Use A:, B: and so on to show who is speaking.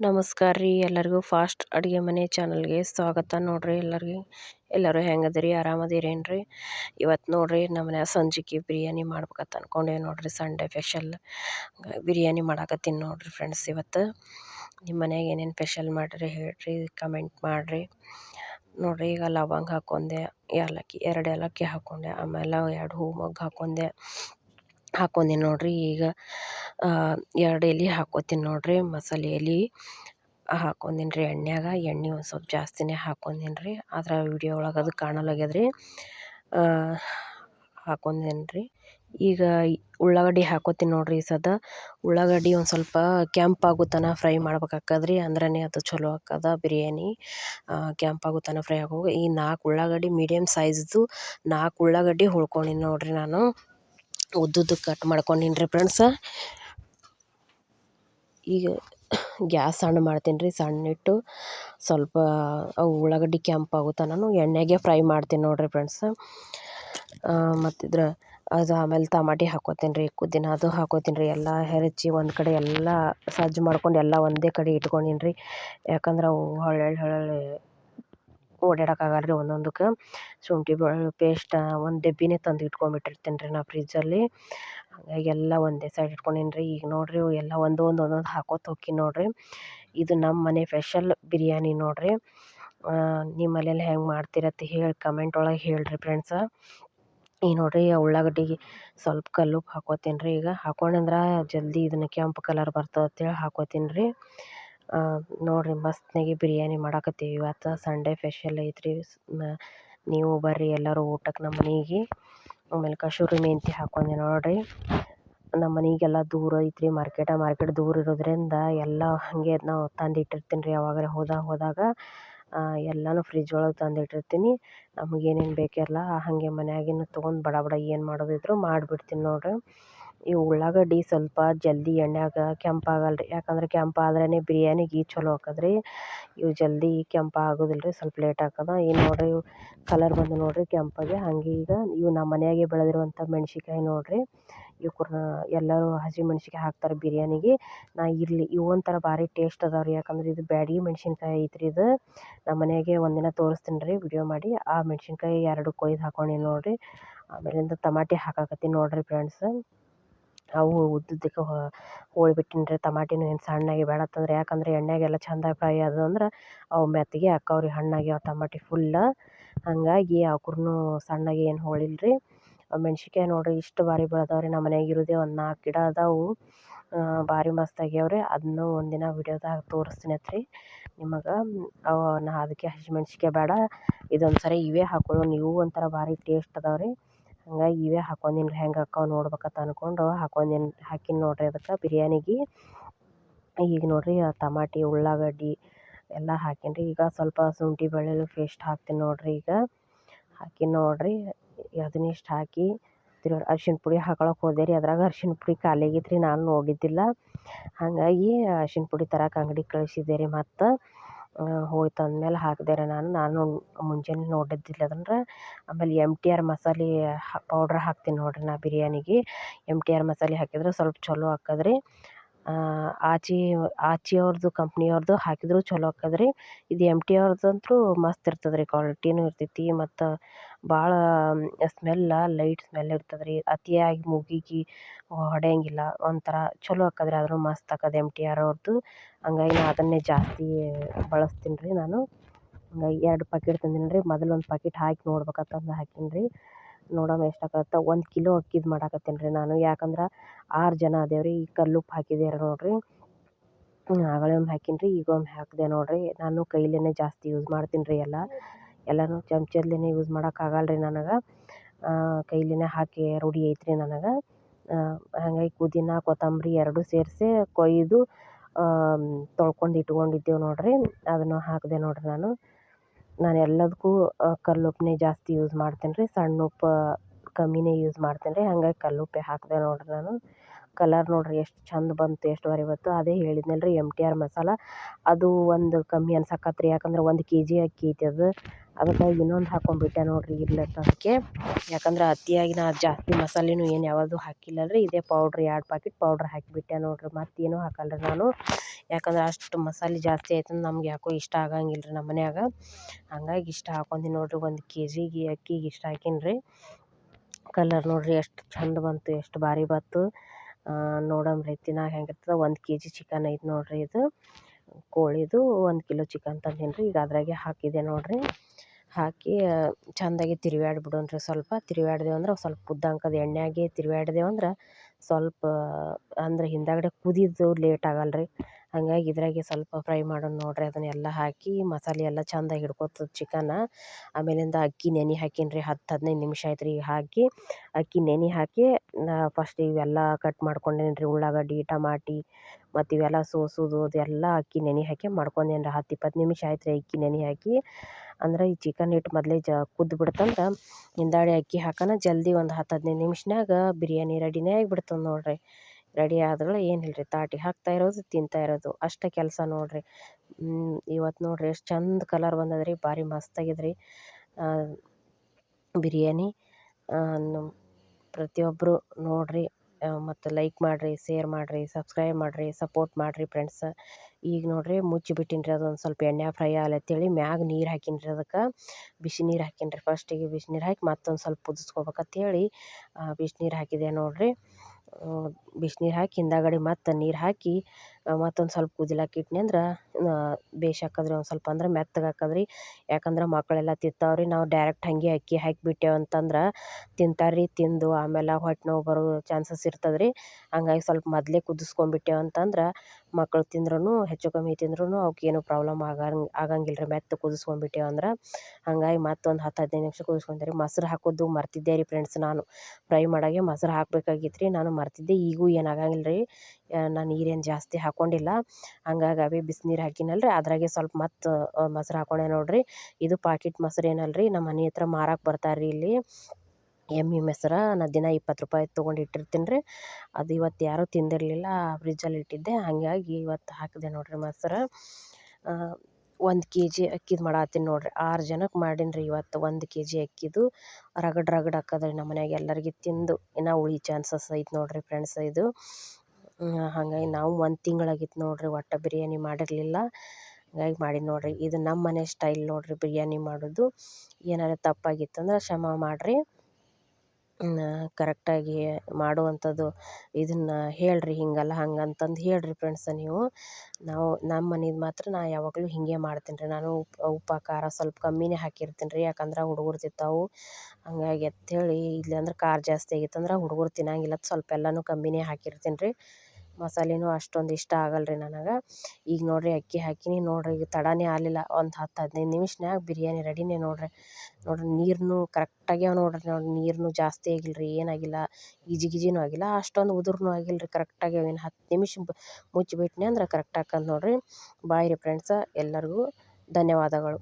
A: ನಮಸ್ಕಾರ ರೀ. ಎಲ್ಲರಿಗೂ ಫಾಸ್ಟ್ ಅಡುಗೆ ಮನೆ ಚಾನಲ್ಗೆ ಸ್ವಾಗತ ನೋಡ್ರಿ ಎಲ್ಲರಿಗೂ. ಎಲ್ಲರೂ ಹೆಂಗದಿರಿ? ಆರಾಮದಿರೇನ್ರಿ? ಇವತ್ತು ನೋಡ್ರಿ ನಮ್ಮ ಮನ್ಯಾಗ ಸಂಜಿಕೆ ಬಿರಿಯಾನಿ ಮಾಡ್ಬೇಕತ್ತ ಅನ್ಕೊಂಡೆ ನೋಡ್ರಿ ಸಂಡೇ ಸ್ಪೆಷಲ್. ಬಿರಿಯಾನಿ ಮಾಡಾಕತ್ತೀನಿ ನೋಡ್ರಿ ಫ್ರೆಂಡ್ಸ್ ಇವತ್ತು. ನಿಮ್ಮ ಮನೆಯಾಗ ಏನೇನು ಸ್ಪೆಷಲ್ ಮಾಡಿರಿ ಹೇಳ್ರಿ, ಕಮೆಂಟ್ ಮಾಡಿರಿ. ನೋಡ್ರಿ ಈಗ ಲವಂಗ ಹಾಕೊಂಡೆ, ಏಲಕ್ಕಿ, ಎರಡು ಏಲಕ್ಕಿ ಹಾಕ್ಕೊಂಡೆ ಆಮೇಲೆ ಎರಡು ಹೂ ಮೊಗ್ಗು ಹಾಕ್ಕೊಂಡೆ ಹಾಕ್ಕೊಂಡಿ ನೋಡ್ರಿ. ಈಗ ಎರಡು ಎಲೆ ಹಾಕ್ಕೋತೀನಿ ನೋಡ್ರಿ. ಮಸಾಲೆ ಎಲೆ ಹಾಕ್ಕೊಂಡೀನಿ ರೀ ಎಣ್ಣೆಯಾಗ. ಎಣ್ಣೆ ಒಂದು ಸ್ವಲ್ಪ ಜಾಸ್ತಿನೇ ಹಾಕ್ಕೊಂಡೀನಿ ರೀ. ಆದ್ರೆ ವಿಡಿಯೋ ಒಳಗೆ ಅದು ಕಾಣಲಾಗ್ಯದ ರೀ ಹಾಕ್ಕೊಂಡೀನಿ ರೀ. ಈಗ ಉಳ್ಳಾಗಡ್ಡಿ ಹಾಕೋತೀನಿ ನೋಡ್ರಿ ಸದ. ಉಳ್ಳಾಗಡ್ಡಿ ಒಂದು ಸ್ವಲ್ಪ ಕೆಂಪಾಗೋ ತನಕ ಫ್ರೈ ಮಾಡ್ಬೇಕಾಕದ್ರಿ. ಅಂದ್ರೇ ಅದು ಚಲೋ ಆಕ್ಕದ ಬಿರಿಯಾನಿ. ಕೆಂಪಾಗೋ ತನಕ ಫ್ರೈ ಆಗೋ ಈ ನಾಲ್ಕು ಉಳ್ಳಾಗಡ್ಡಿ ಮೀಡಿಯಮ್ ಸೈಜ್ದು ನಾಲ್ಕು ಉಳ್ಳಾಗಡ್ಡಿ ಹುಳ್ಕೊಂಡೀನಿ ನೋಡ್ರಿ ನಾನು. ಉದ್ದುದ್ದಕ್ಕೆ ಕಟ್ ಮಾಡ್ಕೊಂಡಿನ್ರಿ ಫ್ರೆಂಡ್ಸ ಈಗ ಗ್ಯಾಸ್ ಸಣ್ಣ ಮಾಡ್ತೀನಿ ರೀ ಸಣ್ಣಿಟ್ಟು ಸ್ವಲ್ಪ ಅವು ಉಳ್ಳಾಗಡ್ಡಿ ಕೆಂಪಾಗೋ ನಾನು, ಎಣ್ಣೆಗೆ ಫ್ರೈ ಮಾಡ್ತೀನಿ ನೋಡಿರಿ ಫ್ರೆಂಡ್ಸ ಮತ್ತಿದ್ರ ಅದು ಆಮೇಲೆ ತಮಾಟಿ ಹಾಕೋತೀನಿ ರೀ ಕುದಿನ ಅದು ಹಾಕೋತೀನಿ ರೀ ಎಲ್ಲ ಹೆರಚಿ ಒಂದು ಕಡೆ ಎಲ್ಲ ಸಜ್ಜು ಮಾಡ್ಕೊಂಡು ಎಲ್ಲ ಒಂದೇ ಕಡೆ ಇಟ್ಕೊಂಡೀನಿ ರೀ ಯಾಕಂದ್ರೆ ಅವು ಹೊಳ್ಳಿ ಹೊಳ್ಳಿ ಓಡ್ಯಾಡಕ್ಕಾಗಲ್ಲ ರೀ ಒಂದೊಂದಕ್ಕೆ. ಶುಂಠಿ ಬೆಳ್ಳುಳ್ಳಿ ಪೇಸ್ಟ್ ಒಂದು ಡಬ್ಬಿನೇ ತಂದು ಇಟ್ಕೊಂಡ್ಬಿಟ್ಟಿರ್ತೀನಿ ರೀ ನಾ ಫ್ರಿಜ್ಜಲ್ಲಿ ಹಾಗಾಗಿ ಎಲ್ಲ ಒಂದೇ ಸೈಡ್ ಇಟ್ಕೊಂಡೀನಿ ರೀ. ಈಗ ನೋಡಿರಿ ಎಲ್ಲ ಒಂದೊಂದು ಒಂದೊಂದು ಹಾಕೋತ ಹೋಕ್ಕೀನಿ ನೋಡಿರಿ. ಇದು ನಮ್ಮ ಮನೆ ಸ್ಪೆಷಲ್ ಬಿರಿಯಾನಿ ನೋಡಿರಿ. ನಿಮ್ಮ ಮನೇಲಿ ಹೆಂಗೆ ಮಾಡ್ತೀರತ್ತ ಹೇಳಿ ಕಮೆಂಟ್ ಒಳಗೆ ಹೇಳಿರಿ ಫ್ರೆಂಡ್ಸ ಈಗ ನೋಡಿರಿ ಉಳ್ಳಾಗಡ್ಡಿಗೆ ಸ್ವಲ್ಪ ಕಲ್ಲುಪ್ಪು ಹಾಕೋತೀನಿ ರೀ ಈಗ. ಹಾಕೊಂಡಂದ್ರೆ ಜಲ್ದಿ ಇದನ್ನು ಕೆಂಪು ಕಲರ್ ಬರ್ತದೆ ಅಂತೇಳಿ ಹಾಕೋತೀನಿ ರೀ. ನೋಡಿರಿ ಮಸ್ತ್ನಾಗೆ ಬಿರಿಯಾನಿ ಮಾಡಾಕತ್ತೀವಿ. ಇವತ್ತು ಸಂಡೇ ಸ್ಪೆಷಲ್ ಐತ್ರಿ. ನೀವು ಬರ್ರಿ ಎಲ್ಲರೂ ಊಟಕ್ಕೆ ನಮ್ಮ ಮನೆಗೆ. ಆಮೇಲೆ ಕಸೂರಿ ಮೆಂತಿ ಹಾಕೊಂಡೆ ನೋಡಿರಿ. ನಮ್ಮ ಮನೆಗೆಲ್ಲ ದೂರ ಐತ್ರಿ. ಮಾರ್ಕೆಟ ಮಾರ್ಕೆಟ್ ದೂರ ಇರೋದ್ರಿಂದ ಎಲ್ಲ ಹಾಗೆ ನಾವು ತಂದಿಟ್ಟಿರ್ತೀನಿ ರೀ ಯಾವಾಗಾರ ಹೋದಾಗ ಹೋದಾಗ ಎಲ್ಲನೂ ಫ್ರಿಜ್ ಒಳಗೆ ತಂದಿಟ್ಟಿರ್ತೀನಿ. ಇಟ್ಟಿರ್ತೀನಿ ನಮ್ಗೆ ಏನೇನು ಬೇಕೆಲ್ಲ ಹಾಗೆ ಮನೆಯಾಗಿನ ತೊಗೊಂಡು ಬಡ ಬಡ ಏನು ಮಾಡೋದಿದ್ರು ಮಾಡಿಬಿಡ್ತೀನಿ ನೋಡಿರಿ. ಈ ಉಳ್ಳಾಗಡ್ಡಿ ಸ್ವಲ್ಪ ಜಲ್ದಿ ಎಣ್ಣೆಯಾಗ ಕೆಂಪಾಗಲ್ಲ ರೀ ಯಾಕಂದ್ರೆ ಕೆಂಪಾದ್ರೇ ಬಿರಿಯಾನಿಗೆ ಚಲೋ ಆಕ್ಕದ್ರಿ ಇವು ಜಲ್ದಿ ಕೆಂಪು ಆಗೋದಿಲ್ಲ ರೀ ಸ್ವಲ್ಪ ಲೇಟ್ ಆಗ್ತದ ಈಗ ನೋಡಿರಿ ಇವು ಕಲರ್ ಬಂದು ನೋಡಿರಿ ಕೆಂಪಾಗಿ. ಹಾಗೆ ಈಗ ಇವು ನಮ್ಮ ಮನೆಯಾಗೆ ಬೆಳೆದಿರುವಂಥ ಮೆಣ್ಸಿನ್ಕಾಯಿ ನೋಡಿರಿ. ಇವ್ಕನ್ನ ಎಲ್ಲರೂ ಹಸಿಮೆಣ್ಸಿನ್ಕಾಯಿ ಹಾಕ್ತಾರೆ ಬಿರಿಯಾನಿಗೆ. ನಾ ಇರಲಿ, ಇವು ಒಂಥರ ಭಾರಿ ಟೇಸ್ಟ್ ಅದಾವ ರೀ ಯಾಕಂದ್ರೆ ಇದು ಬ್ಯಾಡಗಿ ಮೆಣ್ಸಿನ್ಕಾಯಿ ಐತ್ರಿ ಇದು. ನಮ್ಮ ಮನೆಯಾಗೆ ಒಂದಿನ ತೋರಿಸ್ತೀನಿ ರೀ ವಿಡಿಯೋ ಮಾಡಿ. ಆ ಮೆಣ್ಸಿನ್ಕಾಯಿ ಎರಡು ಕೊಯ್ದು ಹಾಕೊಂಡಿ ನೋಡಿರಿ. ಆಮೇಲಿಂದ ತಮಾಟಿ ಹಾಕಾಕತ್ತೀನಿ ನೋಡಿರಿ ಫ್ರೆಂಡ್ಸ ಅವು ಉದ್ದುದ್ದಕ್ಕೆ ಹೋಳ್ಬಿಟ್ಟಿನಿ ರೀ ಟಮಾಟಿನೂ ಏನು ಸಣ್ಣಗೆ ಬೇಡತ್ತಂದ್ರೆ ಯಾಕಂದ್ರೆ ಎಣ್ಣೆಗೆಲ್ಲ ಚೆಂದಾಗಿ ಫ್ರೈ ಆದವು ಅಂದ್ರೆ ಅವು ಮೆತ್ತಗೆ ಆಕ್ಕಾವ ರೀ ಹಣ್ಣಾಗ್ಯಾವ ಟಮಾಟಿ ಫುಲ್ಲ ಹಾಗಾಗಿ ಅವ್ಕೂರ್ನೂ ಸಣ್ಣಗೆ ಏನು ಹೋಳಿಲ್ಲ ರೀ ಮೆಣ್ಸಿನ್ಕಾಯಿ ನೋಡಿರಿ ಇಷ್ಟು ಭಾರಿ ಬೆಳೆದಾವೆ ರೀ ನಮ್ಮ ಮನ್ಯಾಗ ಇರೋದೇ ಒಂದು ನಾಲ್ಕು ಗಿಡ ಅದಾವು. ಭಾರಿ ಮಸ್ತ್ ಆಗ್ಯಾವ ರೀ ಅದನ್ನೂ ಒಂದಿನ ವೀಡಿಯೋದಾಗ ತೋರಿಸ್ತೀನಿ ಅಂತ ರೀ ನಿಮಗೆ ಅವು ನಾ ಅದಕ್ಕೆ ಹಸಿಮೆಣ್ಸಿನ್ಕಾಯಿ ಬೇಡ. ಇದೊಂದು ಸರಿ ಇವೇ ಹಾಕೊಳ್ಳೋ. ನೀವು ಒಂಥರ ಭಾರಿ ಟೇಸ್ಟ್ ಅದಾವೆ ರೀ ಹಾಗಾಗಿ ಇವೇ ಹಾಕ್ಕೊಂಡೀನಿ ರೀ. ಹೆಂಗೆ ಅಕ್ಕಾವ ನೋಡ್ಬೇಕಂತ ಅಂದ್ಕೊಂಡು ಹಾಕ್ಕೊಂಡೀನಿ ಹಾಕೀನಿ ನೋಡಿರಿ ಅದಕ್ಕೆ. ಬಿರಿಯಾನಿಗೆ ಈಗ ನೋಡಿರಿ ಟಮಾಟಿ, ಉಳ್ಳಾಗಡ್ಡಿ ಎಲ್ಲ ಹಾಕೀನಿ ರೀ. ಈಗ ಸ್ವಲ್ಪ ಶುಂಠಿ ಬೆಳ್ಳುಳ್ಳಿ ಪೇಸ್ಟ್ ಹಾಕ್ತೀನಿ ನೋಡಿರಿ ಈಗ. ಹಾಕಿನಿ ನೋಡಿರಿ ಅದನ್ನಿಷ್ಟು ಹಾಕಿ ತಿರ್ಗಿ ಅರ್ಶಿಣ ಪುಡಿ ಹಾಕೊಳಕ್ಕೆ ಹೋದೆ ರೀ. ಅದ್ರಾಗ ಅರ್ಶಿಣ ಪುಡಿ ಖಾಲಿ ಆಗೈತೆ ರೀ ನಾನು ನೋಡಿದ್ದಿಲ್ಲ. ಹಾಗಾಗಿ ಅರ್ಶಿಣ ಪುಡಿ ತರಕ್ಕೆ ಅಂಗಡಿಗೆ ಕಳಿಸಿದ್ದೆ ರೀ ಮತ್ತು. ಹೋಗಿ ಅಂದ್ಮೇಲೆ ಹಾಕಿದೆ ರೀ ನಾನು. ನಾನು ಮುಂಜಾನೆ ನೋಡಿದ್ದಿಲ್ಲ ಅದನ್ನು. ಆಮೇಲೆ ಎಂ ಟಿ ಆರ್ ಮಸಾಲೆ ಪೌಡ್ರ್ ಹಾಕ್ತೀನಿ ನೋಡಿರಿ ನಾ ಬಿರಿಯಾನಿಗೆ. ಎಂ ಟಿ ಆರ್ ಮಸಾಲೆ ಹಾಕಿದ್ರೆ ಸ್ವಲ್ಪ ಚಲೋ ಆಕ್ಕದ್ರಿ ಆಚೆ ಆಚೆಯವ್ರದ್ದು ಕಂಪ್ನಿಯವ್ರದ್ದು ಹಾಕಿದರೂ ಚಲೋ ರೀ ಇದು ಎಂ ಟಿ ಅವ್ರದ್ದಂತೂ ಮಸ್ತ್ ಇರ್ತದೆ ರೀ ಕ್ವಾಲಿಟಿನೂ ಇರ್ತೈತಿ ಮತ್ತು ಭಾಳ ಸ್ಮೆಲ್ಲ ಲೈಟ್ ಸ್ಮೆಲ್ ಇರ್ತದೆ ರೀ ಅತಿಯಾಗಿ ಮೂಗಿಗೆ ಹೊಡೆಯಂಗಿಲ್ಲ, ಒಂಥರ ಚಲೋ ರೀ ಆದರೂ ಮಸ್ತ್ ಆಕ್ಕದ ಎಂ ಟಿ ಆರ್ ಅವ್ರದ್ದು ಹಂಗಾಗಿ ನಾ ಅದನ್ನೇ ಜಾಸ್ತಿ ಬಳಸ್ತೀನಿ ರೀ ನಾನು. ಹಂಗಾಗಿ ಎರಡು ಪಾಕಿಟ್ ತಂದೀನಿ ರೀ ಮೊದಲು ಒಂದು ಪಾಕಿಟ್ ಹಾಕಿ ನೋಡ್ಬೇಕಂತಂದು ಹಾಕೀನಿ ರೀ ನೋಡೋಣ ಎಷ್ಟು ಆಗತ್ತೆ ಒಂದು ಕಿಲೋ ಅಕ್ಕಿದು ಮಾಡಾಕತ್ತೀನಿ ರೀ ನಾನು. ಯಾಕಂದ್ರೆ ಆರು ಜನ ಅದೇವ್ರಿ ಈಗ ಕಲ್ಲುಪ್ಪು ಹಾಕಿದೆ ನೋಡಿರಿ. ಆಗಲೇ ಒಮ್ಮೆ ಹಾಕೀನಿ ರೀ ಈಗ ಒಮ್ಮೆ ಹಾಕಿದೆ ನೋಡಿರಿ. ನಾನು ಕೈಲೇ ಜಾಸ್ತಿ ಯೂಸ್ ಮಾಡ್ತೀನಿ ರೀ ಎಲ್ಲ. ಎಲ್ಲನೂ ಚಮ್ಚದಲ್ಲೇ ಯೂಸ್ ಮಾಡೋಕ್ಕಾಗಲ್ಲ ರೀ ನನಗೆ. ಕೈಲೇ ಹಾಕಿ ರೂಢಿ ಐತ್ರಿ ನನಗೆ. ಹಾಗಾಗಿ ಪುದೀನ, ಕೊತ್ತಂಬರಿ ಎರಡೂ ಸೇರಿಸಿ ಕೊಯ್ದು ತೊಳ್ಕೊಂಡು ಇಟ್ಕೊಂಡಿದ್ದೇವೆ ನೋಡಿರಿ. ಅದನ್ನು ಹಾಕಿದೆ ನೋಡಿರಿ ನಾನು. ನಾನು ಎಲ್ಲದಕ್ಕೂ ಕಲ್ಲುಪ್ಪನೇ ಜಾಸ್ತಿ ಯೂಸ್ ಮಾಡ್ತೀನಿ ರೀ ಸಣ್ಣ ಉಪ್ಪು ಕಮ್ಮಿನೇ ಯೂಸ್ ಮಾಡ್ತೀನಿ ರೀ ಹಾಗಾಗಿ ಕಲ್ಲುಪ್ಪೇ ಹಾಕಿದೆ ನೋಡಿರಿ ನಾನು. ಕಲರ್ ನೋಡಿರಿ ಎಷ್ಟು ಚಂದ ಬಂತು, ಎಷ್ಟು ಬಾರಿ ಬಂತು, ಅದೇ ಹೇಳಿದ್ನಲ್ಲ ರೀ ಎಂ ಟಿ ಆರ್ ಮಸಾಲ. ಅದು ಒಂದು ಕಮ್ಮಿ ಅನ್ಸಕತ್ತೆ ರೀ ಯಾಕಂದ್ರೆ ಒಂದು ಕೆ ಜಿ ಅಕ್ಕಿ ಐತಿ ಅದು. ಅದಕ್ಕೆ ಇನ್ನೊಂದು ಹಾಕೊಂಡ್ಬಿಟ್ಟೆ ನೋಡಿರಿ, ಇರ್ಲತ್ತ ಅದಕ್ಕೆ. ಯಾಕಂದ್ರೆ ಅತಿಯಾಗಿ ನಾ ಜಾಸ್ತಿ ಮಸಾಲೆನೂ ಏನು ಯಾವುದು ಹಾಕಿಲ್ಲಲ್ರಿ, ಇದೇ ಪೌಡ್ರ್ ಎರಡು ಪ್ಯಾಕೆಟ್ ಪೌಡ್ರ್ ಹಾಕಿಬಿಟ್ಟೆ ನೋಡಿರಿ, ಮತ್ತೇನೂ ಹಾಕಲ್ಲ ರೀ ನಾನು. ಯಾಕಂದ್ರೆ ಅಷ್ಟು ಮಸಾಲೆ ಜಾಸ್ತಿ ಆಯ್ತಂದ್ರೆ ನಮ್ಗೆ ಯಾಕೋ ಇಷ್ಟ ಆಗಂಗಿಲ್ಲ ರೀ ನಮ್ಮ ಮನ್ಯಾಗ. ಹಂಗಾಗಿ ಇಷ್ಟ ಹಾಕೊಂಡಿ ನೋಡಿರಿ, ಒಂದು ಕೆ ಜಿಗೆ ಅಕ್ಕಿಗೆ ಇಷ್ಟ ಹಾಕೀನಿ ರೀ ಕಲರ್ ನೋಡಿರಿ ಎಷ್ಟು ಚಂದ ಬಂತು, ಎಷ್ಟು ಭಾರಿ ಬಂತು. ನೋಡಂಬ್ರಿ ತಿನ್ನಾಗ ಹೆಂಗಿರ್ತದೆ, ಒಂದು ಕೆ ಜಿ ಚಿಕನ್ ಐತೆ ನೋಡಿರಿ ಇದು. ಕೋಳಿದು ಒಂದು ಕಿಲೋ ಚಿಕನ್ ತಂದೀನಿ ರೀ ಈಗ ಅದ್ರಾಗೆ ಹಾಕಿದೆ ನೋಡಿರಿ. ಹಾಕಿ ಚಂದಾಗಿ ತಿರ್ವ್ಯಾಡಿ ಬಿಡೋಣ ಸ್ವಲ್ಪ. ತಿರುವ್ಯಾಡ್ದೇವು ಅಂದ್ರೆ ಸ್ವಲ್ಪ ಕುದ್ದಂಕದ ಎಣ್ಣೆಯಾಗೆ ತಿರುವ್ಯಾಡ್ದೇವು ಅಂದ್ರೆ ಸ್ವಲ್ಪ ಅಂದ್ರೆ ಹಿಂದುಗಡೆ ಕುದಿದು ಲೇಟ್ ಆಗಲ್ಲ ರೀ ಹಾಗಾಗಿ ಇದ್ರಾಗೆ ಸ್ವಲ್ಪ ಫ್ರೈ ಮಾಡೋಣ ನೋಡಿರಿ ಅದನ್ನೆಲ್ಲ ಹಾಕಿ ಮಸಾಲೆ ಎಲ್ಲ ಚೆಂದಾಗಿ ಹಿಡ್ಕೊತದ ಚಿಕನ ಆಮೇಲಿಂದ ಅಕ್ಕಿ, ನೆನೆ ಹಾಕೀನಿ ರೀ ಹತ್ತು ಹದಿನೈದು ನಿಮಿಷ ಆಯ್ತು ರೀ ಹಾಕಿ. ಅಕ್ಕಿ, ನೆನೆ ಹಾಕಿ ಫಸ್ಟ್ ಇವೆಲ್ಲ ಕಟ್ ಮಾಡ್ಕೊಂಡೇನಿ ರೀ ಉಳ್ಳಾಗಡ್ಡಿ, ಟಮಾಟಿ ಮತ್ತು ಇವೆಲ್ಲ ಸೋಸೋದು ಅದೆಲ್ಲ ಅಕ್ಕಿ, ನೆನೆ ಹಾಕಿ ಮಾಡ್ಕೊಂಡೇನಿ ರೀ ಹತ್ತು ಇಪ್ಪತ್ತು ನಿಮಿಷ ಆಯ್ತು ರೀ ಅಕ್ಕಿ, ನೆನೆ ಹಾಕಿ. ಅಂದ್ರೆ ಈ ಚಿಕನ್ ಹಿಟ್ಟು ಮೊದಲೇ ಜ ಕುದ್ದು ಬಿಡ್ತಂದ್ರೆ ಹಿಂದಾಡಿ ಅಕ್ಕಿ ಹಾಕೋಣ ಜಲ್ದಿ ಒಂದು ಹತ್ತು ಹದಿನೈದು ನಿಮಿಷನಾಗ ಬಿರಿಯಾನಿ ರೆಡಿನೇ ಆಗಿಬಿಡ್ತದೆ ನೋಡಿರಿ. ರೆಡಿ ಆದ್ರೆ ಏನಿಲ್ಲ ರೀ ತಾಟಿ ಹಾಕ್ತಾ ಇರೋದು, ತಿಂತಾ ಇರೋದು, ಅಷ್ಟೇ ಕೆಲಸ ನೋಡಿರಿ. ಇವತ್ತು ನೋಡಿರಿ ಎಷ್ಟು ಚಂದ ಕಲರ್ ಬಂದದ ರೀ ಭಾರಿ ಮಸ್ತಾಗಿದೆ ರೀ ಬಿರಿಯಾನಿ ಪ್ರತಿಯೊಬ್ಬರು ನೋಡಿರಿ ಮತ್ತು ಲೈಕ್ ಮಾಡಿರಿ ಶೇರ್ ಮಾಡಿರಿ ಸಬ್ಸ್ಕ್ರೈಬ್ ಮಾಡಿರಿ ಸಪೋರ್ಟ್ ಮಾಡಿರಿ ಫ್ರೆಂಡ್ಸ್ ಈಗ ನೋಡಿರಿ ಮುಚ್ಚಿಬಿಟ್ಟಿನಿ ರೀ ಅದೊಂದು ಸ್ವಲ್ಪ ಎಣ್ಣೆ ಫ್ರೈ ಆಲತ್ತೇಳಿ, ಮ್ಯಾಗ ನೀರು ಹಾಕೀನಿ ರೀ ಅದಕ್ಕೆ. ಬಿಸಿ ನೀರು ಹಾಕಿನ್ರಿ ಫಸ್ಟಿಗೆ ಬಿಸ್ನೀರು ಹಾಕಿ ಮತ್ತೊಂದು ಸ್ವಲ್ಪ ಕುದಿಸ್ಕೋಬೇಕಂತೇಳಿ ಬಿಸ್ನೀರು ಹಾಕಿದೆ ನೋಡಿರಿ. ಬಿಸ್ನೀರು ಹಾಕಿ ಹಿಂದಗಡೆ ಮತ್ತೆ ನೀರು ಹಾಕಿ ಮತ್ತೊಂದು ಸ್ವಲ್ಪ ಕುದಿಲಕ್ಕ ಇಟ್ನಿ ಅಂದ್ರೆ ಬೇಷಾಕ್ಕದ್ರಿ ಒಂದು ಸ್ವಲ್ಪ ಅಂದ್ರೆ ಹಾಕದ್ರಿ. ಯಾಕಂದ್ರೆ ಮಕ್ಕಳೆಲ್ಲ ತಿಂತಾವ್ರಿ, ನಾವು ಡೈರೆಕ್ಟ್ ಹಾಗೆ ಅಕ್ಕಿ ಹಾಕಿಬಿಟ್ಟೇವು ಅಂತಂದ್ರೆ ತಿಂತಾರೆ ರೀ ತಿಂದು ಆಮೇಲೆ ಹೊಟ್ಟೆ ನೋವು ಬರೋ ಚಾನ್ಸಸ್ ಇರ್ತದೆ ರೀ ಹಂಗಾಗಿ ಸ್ವಲ್ಪ ಮೊದಲೇ ಕುದಿಸ್ಕೊಂಡ್ಬಿಟ್ಟೆವು ಅಂತಂದ್ರೆ ಮಕ್ಕಳು ತಿಂದ್ರೂ ಹೆಚ್ಚು ಕಮ್ಮಿ ತಿಂದ್ರೂ ಅವಕ್ಕೇನು ಪ್ರಾಬ್ಲಮ್ ಆಗಂಗೆ ಆಗಂಗಿಲ್ಲ ರೀ ಮೆತ್ತ ಕುದಿಸ್ಕೊಂಬಿಟ್ಟೇವು ಅಂದ್ರೆ ಹಂಗಾಗಿ ಮತ್ತೊಂದು ಹತ್ತು ಹದಿನೈದು ನಿಮಿಷ ಕುದಿಸ್ಕೊಂಡೆ ರೀ ಮೊಸರು ಹಾಕೋದು ಮರ್ತಿದ್ದೆ ರೀ ಫ್ರೆಂಡ್ಸ್ ನಾನು. ಫ್ರೈ ಮಾಡಾಗೆ ಮೊಸರು ಹಾಕಬೇಕಾಗಿತ್ತು ರೀ ನಾನು ಮರ್ತಿದ್ದೆ, ಈಗೂ ಏನಾಗಂಗಿಲ್ಲ ರೀ ನಾನು ನೀರೇನು ಜಾಸ್ತಿ ಹಾಕ್ಕೊಂಡಿಲ್ಲ ಹಂಗಾಗಿ ಅವೇ ಬಿಸ್ನೀರು ಹಾಕಿನಲ್ಲ ರೀ ಅದ್ರಾಗೆ ಸ್ವಲ್ಪ ಮತ್ತು ಮೊಸ್ರು ಹಾಕ್ಕೊಂಡೆ ನೋಡಿರಿ. ಇದು ಪಾಕಿಟ್ ಮೊಸ್ರು ಏನಲ್ಲ ರೀ ನಮ್ಮ ಮನೆ ಹತ್ರ ಮಾರಕ್ಕೆ ಬರ್ತಾರೆ ರೀ ಇಲ್ಲಿ. ಎಮ್ಮೆ ಮೊಸ್ರು. ನಾ ದಿನ ಇಪ್ಪತ್ತು ರೂಪಾಯಿ ತೊಗೊಂಡು ಇಟ್ಟಿರ್ತೀನಿ ರೀ ಅದು ಇವತ್ತು ಯಾರೂ ತಿಂದಿರಲಿಲ್ಲ. ಫ್ರಿಜ್ಜಲ್ಲಿ ಇಟ್ಟಿದ್ದೆ. ಹಾಗಾಗಿ ಇವತ್ತು ಹಾಕಿದೆ ನೋಡಿರಿ ಮೊಸ್ರು. ಒಂದು ಕೆ ಜಿ ಅಕ್ಕಿದು ಮಾಡತ್ತೀನಿ ನೋಡಿರಿ. ಆರು ಜನಕ್ಕೆ ಮಾಡೀನಿ ರೀ ಇವತ್ತು ಒಂದು ಕೆ ಜಿ ಅಕ್ಕಿದು. ರಗಡ್ ರಗಡ್ ಹಾಕದ್ರಿ ನಮ್ಮ ಮನ್ಯಾಗ ಎಲ್ಲರಿಗೆ ತಿಂದು. ಇನ್ನೂ ಉಳಿ ಚಾನ್ಸಸ್ ಐತೆ ನೋಡಿರಿ ಫ್ರೆಂಡ್ಸ್ ಇದು. ಹಾಗಾಗಿ ನಾವು ಒಂದು ತಿಂಗಳಾಗಿತ್ತು ನೋಡಿರಿ ಒಟ್ಟು ಬಿರಿಯಾನಿ ಮಾಡಿರಲಿಲ್ಲ. ಹಂಗಾಗಿ ಮಾಡೀನಿ ನೋಡಿರಿ. ಇದು ನಮ್ಮ ಮನೆ ಸ್ಟೈಲ್ ನೋಡಿರಿ ಬಿರಿಯಾನಿ ಮಾಡೋದು. ಏನಾದ್ರು ತಪ್ಪಾಗಿತ್ತಂದ್ರೆ ಕ್ಷಮ ಮಾಡಿರಿ. ಕರೆಕ್ಟಾಗಿ ಮಾಡುವಂಥದ್ದು ಇದನ್ನು ಹೇಳಿರಿ ಹಿಂಗಲ್ಲ ಹಂಗೆ ಅಂತಂದು ಹೇಳಿರಿ ಫ್ರೆಂಡ್ಸ್ ನೀವು. ನಾವು ನಮ್ಮ ಮನೇದು ಮಾತ್ರ ನಾ ಯಾವಾಗಲೂ ಹೀಗೆ ಮಾಡ್ತೀನಿ ರೀ ನಾನು ಉಪ್ಪು ಉಪ್ಪು, ಖಾರ ಸ್ವಲ್ಪ ಕಮ್ಮಿನೇ ಹಾಕಿರ್ತೀನಿ ರೀ ಯಾಕಂದ್ರೆ ಹುಡುಗರು ತಿಂತಾವು. ಹಂಗಾಗಿ ಅಂಥೇಳಿ ಇಲ್ಲಾಂದ್ರೆ ಖಾರ ಜಾಸ್ತಿ ಆಗಿತ್ತಂದ್ರೆ ಹುಡುಗರು ತಿನ್ನಂಗಿಲ್ಲ ಸ್ವಲ್ಪ ಎಲ್ಲನೂ ಕಮ್ಮಿನೇ ಹಾಕಿರ್ತೀನಿ ರೀ ಮಸಾಲೆನೂ ಅಷ್ಟೊಂದು ಇಷ್ಟ ಆಗಲ್ಲ ರೀ ನನಗೆ. ಈಗ ನೋಡಿರಿ ಅಕ್ಕಿ ಹಾಕೀನಿ ನೋಡಿರಿ ಈಗ ತಡನೇ ಆಗಲಿಲ್ಲ. ಒಂದು ಹತ್ತು ಹದಿನೈದು ನಿಮಿಷನ್ಯಾಗ ಬಿರಿಯಾನಿ ರೆಡಿನೇ ನೋಡಿರಿ. ನೋಡಿರಿ ನೀರನ್ನು ಕರೆಕ್ಟಾಗ್ಯಾವ ನೋಡಿರಿ ನೋಡಿ ನೀರನ್ನು ಜಾಸ್ತಿ ಆಗಿಲ್ಲ ರೀ ಏನಾಗಿಲ್ಲ ಗಿಜಿ ಗಿಜಿನೂ ಆಗಿಲ್ಲ, ಅಷ್ಟೊಂದು ಉದುರೂ ಆಗಿಲ್ಲ ರೀ ಕರೆಕ್ಟಾಗ್ಯಾವ ಇನ್ನು ಹತ್ತು ನಿಮಿಷ ಮುಚ್ಚಿಬಿಟ್ನಿ ಅಂದ್ರೆ ಕರೆಕ್ಟ್ ಆಕ್ಕಂತ ನೋಡಿರಿ. ಬಾಯ್ ರೀ ಫ್ರೆಂಡ್ಸ ಎಲ್ಲರಿಗೂ ಧನ್ಯವಾದಗಳು.